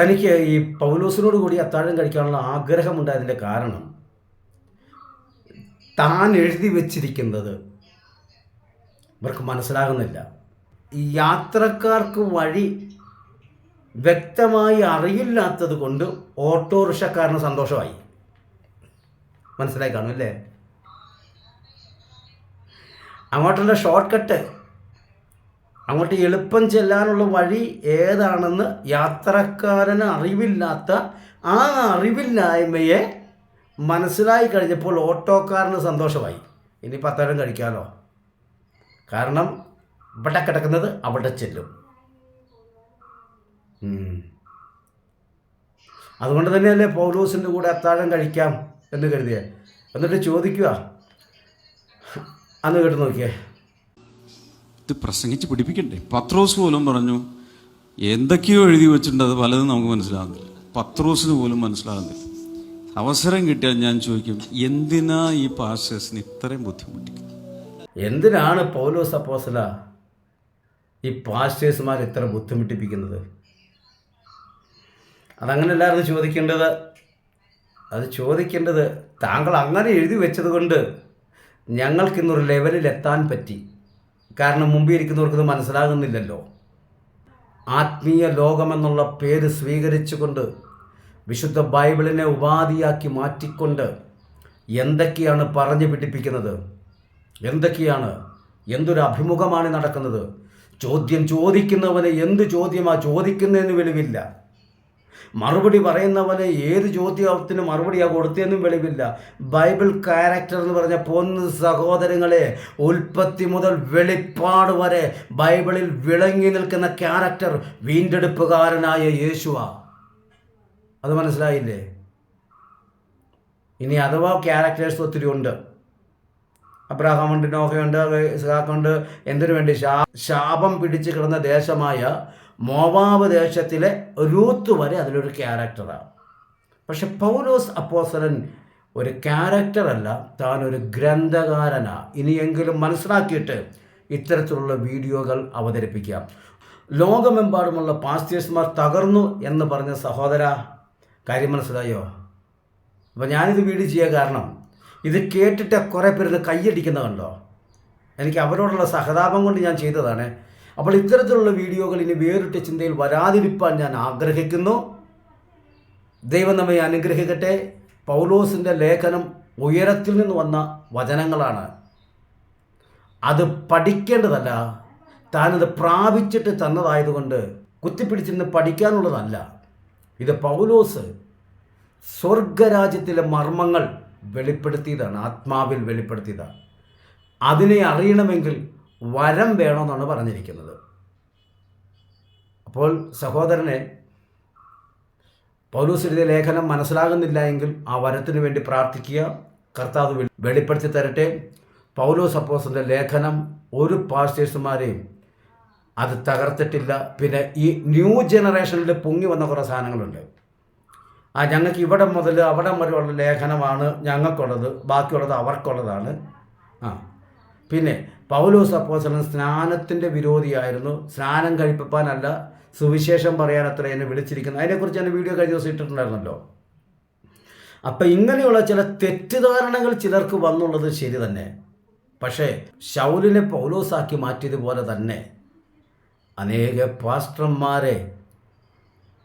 തനിക്ക് ഈ പൗലോസിനോട് കൂടി അത്താഴം കഴിക്കാനുള്ള ആഗ്രഹമുണ്ടായതിന്റെ കാരണം. താൻ എഴുതി വച്ചിരിക്കുന്നത് ഇവർക്ക് മനസ്സിലാകുന്നില്ല. ഈ യാത്രക്കാർക്ക് വഴി വ്യക്തമായി അറിയില്ലാത്തത് കൊണ്ട് ഓട്ടോറിക്ഷക്കാരന് സന്തോഷമായി. മനസ്സിലായി കാണും അല്ലേ? അങ്ങോട്ടുള്ള ഷോർട്ട് കട്ട് അങ്ങോട്ട് എളുപ്പം ചെല്ലാനുള്ള വഴി ഏതാണെന്ന് യാത്രക്കാരന് അറിവില്ലാത്ത ആ അറിവില്ലായ്മയെ മനസ്സിലായി കഴിഞ്ഞപ്പോൾ ഓട്ടോക്കാരന് സന്തോഷമായി. ഇനി പത്തരം കഴിക്കാമല്ലോ കാരണം ഇവിടെ കിടക്കുന്നത് അവിടെ ചെല്ലും. അതുകൊണ്ട് തന്നെയല്ലേ പൗലോസിന്റെ കൂടെ അത്താഴം കഴിക്കാം എന്ന് കരുതിയ. എന്നിട്ട് ചോദിക്കുക. അന്ന് കേട്ട് നോക്കിയേ. ഇത് പ്രസംഗിച്ച് പിടിപ്പിക്കണ്ടേ പത്രോസ് പോലും പറഞ്ഞു എന്തൊക്കെയോ എഴുതി വെച്ചിട്ടുണ്ട് അത് പലതും നമുക്ക് മനസ്സിലാകുന്നില്ല. പത്രോസിന് പോലും മനസ്സിലാകുന്നില്ല. അവസരം കിട്ടിയാൽ ഞാൻ ചോദിക്കും എന്തിനാ ഈ പാസ്റ്റേഴ്സിന് ഇത്രയും ബുദ്ധിമുട്ടിക്കുന്നത്? എന്തിനാണ് പൗലോസ് അപ്പോസല ഈ പാസ്റ്റേഴ്സുമാർ ഇത്ര ബുദ്ധിമുട്ടിപ്പിക്കുന്നത്? അതങ്ങനെയല്ലായിരുന്നു ചോദിക്കേണ്ടത്. അത് ചോദിക്കേണ്ടത് താങ്കൾ അങ്ങനെ എഴുതി വെച്ചത് കൊണ്ട് ഞങ്ങൾക്കിന്നൊരു ലെവലിൽ എത്താൻ പറ്റി. കാരണം മുമ്പിൽ ഇരിക്കുന്നവർക്ക് മനസ്സിലാകുന്നില്ലല്ലോ. ആത്മീയ ലോകമെന്നുള്ള പേര് സ്വീകരിച്ചുകൊണ്ട് വിശുദ്ധ ബൈബിളിനെ ഉപാധിയാക്കി മാറ്റിക്കൊണ്ട് എന്തൊക്കെയാണ് പറഞ്ഞു പിടിപ്പിക്കുന്നത്? എന്തൊക്കെയാണ്? എന്തൊരു അഭിമുഖമാണ് നടക്കുന്നത്? ചോദ്യം ചോദിക്കുന്നവന് എന്ത് ചോദ്യമാണ് ചോദിക്കുന്നതിന് വെളിവില്ല. മറുപടി പറയുന്ന പോലെ ഏത് ചോദ്യത്തിന് മറുപടിയാണ് കൊടുത്തതെന്നും വെളിവില്ല. ബൈബിൾ ക്യാരക്ടർ എന്ന് പറഞ്ഞ പൊന്ന് സഹോദരങ്ങളെ ഉൽപ്പത്തി മുതൽ വെളിപ്പാട് വരെ ബൈബിളിൽ വിളങ്ങി നിൽക്കുന്ന ക്യാരക്ടർ വീണ്ടെടുപ്പുകാരനായ യേശുവ. അത് മനസ്സിലായില്ലേ? ഇനി അഥവാ ക്യാരക്ടേഴ്സ് ഒത്തിരി ഉണ്ട്. അബ്രാഹാമുണ്ട് നോഹയുണ്ട് സഹാക്കുണ്ട് എന്തിനു വേണ്ടി ശാപം പിടിച്ച് കിടന്ന ദേശമായ മോവാബ് ദേശത്തിലെ രൂത്ത് വരെ അതിലൊരു ക്യാരക്ടറാണ്. പക്ഷെ പൗലോസ് അപ്പോസലൻ ഒരു ക്യാരക്ടറല്ല താൻ ഒരു ഗ്രന്ഥകാരനാ. ഇനിയെങ്കിലും മനസ്സിലാക്കിയിട്ട് ഇത്തരത്തിലുള്ള വീഡിയോകൾ അവതരിപ്പിക്കാം ലോകമെമ്പാടുമുള്ള പാസ്റ്റേഴ്സ്മാർ തകർന്നു എന്ന് പറഞ്ഞ സഹോദര കാര്യം മനസ്സിലായോ? അപ്പോൾ ഞാനിത് വീഡിയോ ചെയ്യാൻ കാരണം ഇത് കേട്ടിട്ട് കുറേ പേര് കൈയടിക്കുന്ന കണ്ടോ? എനിക്ക് അവരോടുള്ള സഹതാപം കൊണ്ട് ഞാൻ ചെയ്തതാണ്. അപ്പോൾ ഇത്തരത്തിലുള്ള വീഡിയോകൾ ഇനി വേറിട്ട ചിന്തയിൽ വരാതിരിപ്പാൻ ഞാൻ ആഗ്രഹിക്കുന്നു. ദൈവം നമ്മെ അനുഗ്രഹിക്കട്ടെ. പൗലോസിന്റെ ലേഖനം ഉയരത്തിൽ നിന്ന് വന്ന വചനങ്ങളാണ്. അത് പഠിക്കേണ്ടതല്ല. താനത് പ്രാപിച്ചിട്ട് തന്നതായതുകൊണ്ട് കുത്തിപ്പിടിച്ചിരുന്ന് പഠിക്കാനുള്ളതല്ല. ഇത് പൗലോസ് സ്വർഗരാജ്യത്തിലെ മർമ്മങ്ങൾ വെളിപ്പെടുത്തിയതാണ് ആത്മാവിൽ വെളിപ്പെടുത്തിയതാണ്. അതിനെ അറിയണമെങ്കിൽ വരം വേണമെന്നാണ് പറഞ്ഞിരിക്കുന്നത്. അപ്പോൾ സഹോദരനെ പൗലൂസ് എഴുതിയ ലേഖനം മനസ്സിലാകുന്നില്ല എങ്കിൽ ആ വരത്തിനു വേണ്ടി പ്രാർത്ഥിക്കുക കർത്താവ് വെളി- വെളിപ്പെടുത്തി തരട്ടെ. പൗലോസ് അപ്പോസിന്റെ ലേഖനം ഒരു പാസ്റ്റേഴ്സുമാരെയും അത് തകർത്തിട്ടില്ല. പിന്നെ ഈ ന്യൂ ജനറേഷനിൽ പൊങ്ങി വന്ന കുറേ സാധനങ്ങളുണ്ട്. ആ ഞങ്ങൾക്ക് ഇവിടെ മുതൽ അവിടെ വരെയുള്ള ലേഖനമാണ് ഞങ്ങൾക്കുള്ളത് ബാക്കിയുള്ളത് അവർക്കുള്ളതാണ്. ആ. പിന്നെ പൗലോസ് അപ്പോസലൻ സ്നാനത്തിന്റെ വിരോധിയായിരുന്നു. സ്നാനം കഴിപ്പാനല്ല സുവിശേഷം പറയാൻ അത്ര എന്നെ വിളിച്ചിരിക്കുന്നത്. അതിനെക്കുറിച്ച് ഞാൻ വീഡിയോ കഴിഞ്ഞ ദിവസം ഇട്ടിട്ടുണ്ടായിരുന്നല്ലോ. അപ്പം ഇങ്ങനെയുള്ള ചില തെറ്റിദ്ധാരണകൾ ചിലർക്ക് വന്നുള്ളത് ശരി തന്നെ. പക്ഷേ ശൗലിനെ പൗലോസാക്കി മാറ്റിയതുപോലെ തന്നെ അനേക പാസ്റ്റർമാരെ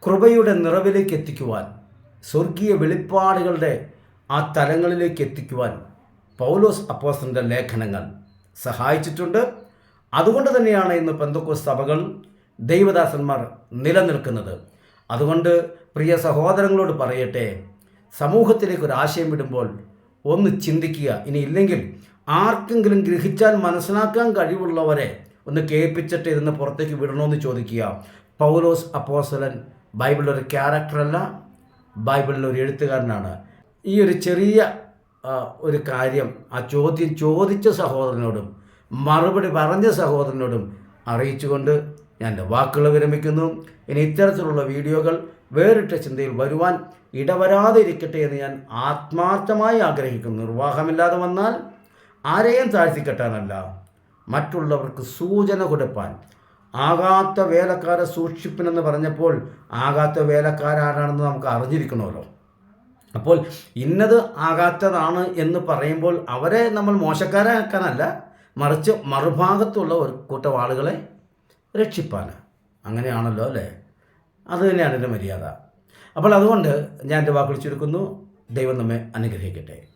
കൃപയുടെ നിറവിലേക്ക് എത്തിക്കുവാൻ സ്വർഗീയ വെളിപ്പാടുകളുടെ ആ തലങ്ങളിലേക്ക് എത്തിക്കുവാൻ പൗലോസ് അപ്പോസിന്റെ ലേഖനങ്ങൾ സഹായിച്ചിട്ടുണ്ട്. അതുകൊണ്ട് തന്നെയാണ് ഇന്ന് പെന്തക്കോസ് സഭകൾ ദൈവദാസന്മാർ നിലനിൽക്കുന്നത്. അതുകൊണ്ട് പ്രിയ സഹോദരങ്ങളോട് പറയട്ടെ സമൂഹത്തിലേക്ക് ഒരു ആശയം വിടുമ്പോൾ ഒന്ന് ചിന്തിക്കുക. ഇനി ഇല്ലെങ്കിൽ ആർക്കെങ്കിലും ഗ്രഹിച്ചാൽ മനസ്സിലാക്കാൻ കഴിവുള്ളവരെ ഒന്ന് കേൾപ്പിച്ചിട്ട് ഇതിന് പുറത്തേക്ക് വിടണമെന്ന് ചോദിക്കുക. പൗലോസ് അപ്പോസലൻ ബൈബിളിലൊരു ക്യാരക്ടറല്ല ബൈബിളിലൊരു എഴുത്തുകാരനാണ്. ഈ ഒരു ചെറിയ ഒരു കാര്യം ആ ചോദ്യം ചോദിച്ച സഹോദരനോടും മറുപടി പറഞ്ഞ സഹോദരനോടും അറിയിച്ചുകൊണ്ട് ഞാൻ എന്റെ വാക്കുകൾ വിരമിക്കുന്നു. ഇനി ഇത്തരത്തിലുള്ള വീഡിയോകൾ വേറിട്ട ചിന്തയിൽ വരുവാൻ ഇടവരാതെ ഇരിക്കട്ടെ എന്ന് ഞാൻ ആത്മാർത്ഥമായി ആഗ്രഹിക്കുന്നു. നിർവാഹമില്ലാതെ വന്നാൽ ആരെയും താഴ്ത്തിക്കെട്ടാനല്ല മറ്റുള്ളവർക്ക് സൂചന കൊടുപ്പാൻ. ആകാത്ത വേലക്കാരെ സൂക്ഷിപ്പിനെന്ന് പറഞ്ഞപ്പോൾ ആകാത്ത വേലക്കാരാരാണെന്ന് നമുക്ക് അറിഞ്ഞിരിക്കണമല്ലോ. അപ്പോൾ ഇന്നത് ആകാത്തതാണ് എന്ന് പറയുമ്പോൾ അവരെ നമ്മൾ മോശക്കാരാക്കാനല്ല മറിച്ച് മറുഭാഗത്തുള്ള ഒരു കൂട്ടം ആളുകളെ രക്ഷിപ്പാൻ അങ്ങനെയാണല്ലോ അല്ലേ? അത് തന്നെയാണ് എന്റെ മര്യാദ. അപ്പോൾ അതുകൊണ്ട് ഞാൻ എന്റെ വാക്കുകൾ ചുരുക്കുന്നു. ദൈവം നമ്മെ അനുഗ്രഹിക്കട്ടെ.